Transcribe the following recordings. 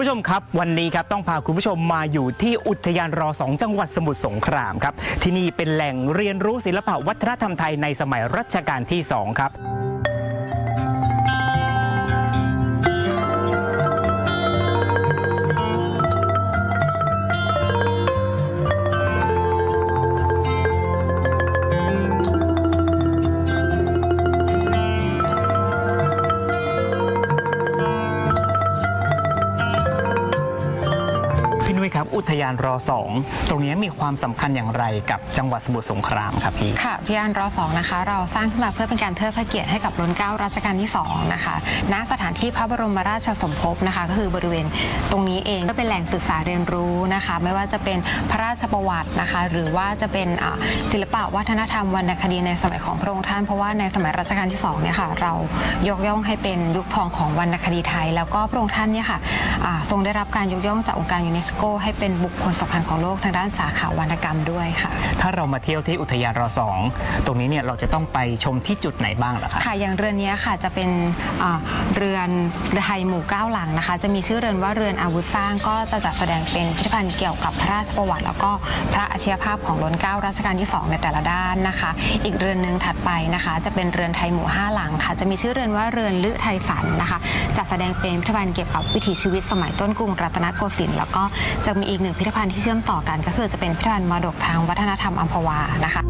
ผู้ชมครับ วันนี้ครับต้องพาคุณผู้ชมมาอยู่ที่อุทยานรอสองจังหวัดสมุทรสงครามครับ ที่นี่เป็นแหล่งเรียนรู้ศิลปะวัฒนธรรมไทยในสมัยรัชกาลที่ 2 ครับ อุทยานรอสองตรงนี้มีความสำคัญอย่างไรกับจังหวัดสมุทรสงครามครับพี่ค่ะพี่อันรอสองนะคะ เราสร้างขึ้นมาเพื่อเป็นการเทิดพระเกียรติให้กับรัชกาลรัชกาลที่2นะคะณสถานที่พระบรมราชสมภพนะคะ ก็คือบริเวณตรงนี้เองก็เป็นแหล่งศึกษาเรียนรู้นะคะ ไม่ว่าจะเป็นพระราชประวัตินะคะ หรือว่าจะเป็นศิลปะวัฒนธรรมวรรณคดีในสมัยของพระองค์ท่านเพราะว่าในสมัยรัชกาลที่2เนี่ยค่ะเรายกย่องให้เป็นยุคทองของวรรณคดีไทย แล้วก็พระองค์ท่านเนี่ยค่ะทรงได้รับการยกย่องจากองค์การยูเนสโกให้เป็นบุคคลสำคัญของโลกทางด้านสาขาวรรณกรรมด้วยค่ะ ถ้าเรามาเที่ยวที่อุทยานรอสองตรงนี้เนี่ยเราจะต้องไปชมที่จุดไหนบ้างล่ะครับค่ะอย่างเรือนนี้ค่ะจะเป็นอ่าเรือนไทยหมู่เก้าหลังนะคะ จะมีชื่อเรือนว่าเรือนอาวุธสร้างก็จะจัดแสดงเป็นพิพิธภัณฑ์เกี่ยวกับพระราชประวัติ แล้วก็พระอาชีพภาพของรัชเก้ารัชกาลที่ 2 ในแต่ละด้านนะคะ อีกเรือนหนึ่งถัดไปนะคะ จะเป็นเรือนไทยหมู่ห้าหลังค่ะ จะมีชื่อเรือนว่าเรือนลือไทยสันนะคะจัดแสดงเป็นพิพิธภัณฑ์เกี่ยวกับวิถีชีวิตสมัยต้นกรุงรัตนโกสินทร์แล้วก็จะมีอีกหนึ่งพิพิธภัณฑ์ที่เชื่อมต่อกัน ก็คือจะเป็นพิพิธภัณฑ์มรดกทางวัฒนธรรมอัมพวานะคะ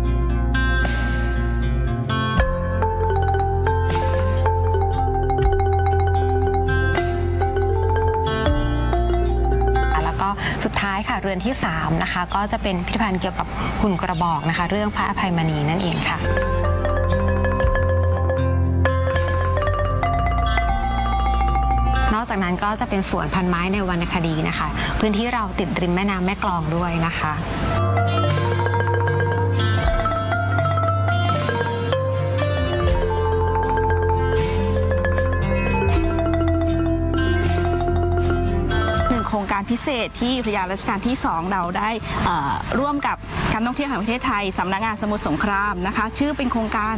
แล้วก็สุดท้ายค่ะเรือนที่3นะคะก็จะเป็นพิพิธภัณฑ์เกี่ยวกับหุ่นกระบอกนะคะ เรื่องพระอภัยมณีนั่นเองค่ะ จากนั้นก็จะเป็นสวนพันไม้ในวรรณคดีนะคะ พื้นที่เราติดริมแม่น้ำแม่กลองด้วยนะคะหนึ่งโครงการพิเศษที่อุทยาราชการที่ 2 เราได้ร่วมกับการท่องเที่ยวแห่งประเทศไทยสำนักงานสมุทรสงครามนะคะ ชื่อเป็นโครงการ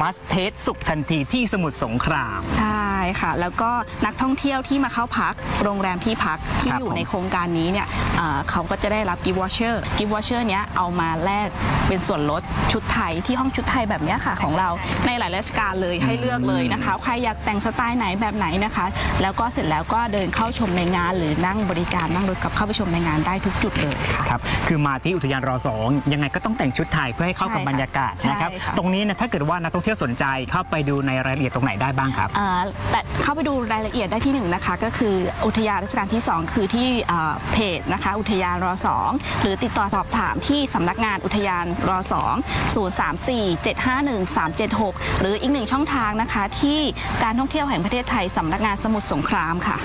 มัสเทสสุขทันทีที่สมุทรสงคราม ใช่ค่ะ แล้วก็นักท่องเที่ยวที่มาเข้าพักโรงแรมที่พักที่ครับอยู่ผมในโครงการนี้เนี่ยเอ่อเขาก็จะได้รับกิฟต์วอเชอร์กิฟต์วอเชอร์เนี้ยเอามาแลกเป็นส่วนลดชุดไทยที่ห้องชุดไทยแบบเนี้ยค่ะ ของเราในหลายราชการเลยให้เลือกเลยนะคะใครอยากแต่งสไตล์ไหนแบบไหนนะคะ แล้วก็เสร็จแล้วก็เดินเข้าชมในงาน หรือนั่งบริการนั่งรถกลับเข้าไปชมในงานได้ทุกจุดเลยค่ะ ครับ คือมาที่อุทยานรอสองยังไงก็ต้องแต่งชุดไทยเพื่อให้เข้ากับใช่ค่ะบรรยากาศนะครับ ใช่ค่ะ ตรงนี้เนี่ยถ้าเกิดว่านักท่องเที่ยวสนใจเข้าไปดูในรายละเอียดตรงไหนได้บ้างครับ อ่อแต่เข้าไปดูรายละเอียดได้ที่หนึ่งนะคะ ก็คืออุทยานราชการที่ 2 คือที่เอ่อเพจนะคะ อุทยานรอ2หรือติดต่อสอบถามที่สำนักงานอุทยานรอ2 034 751 376หรืออีกหนึ่งช่องทางนะคะ ที่การท่องเที่ยวแห่งประเทศไทยสำนักงานสมุทรสงครามค่ะ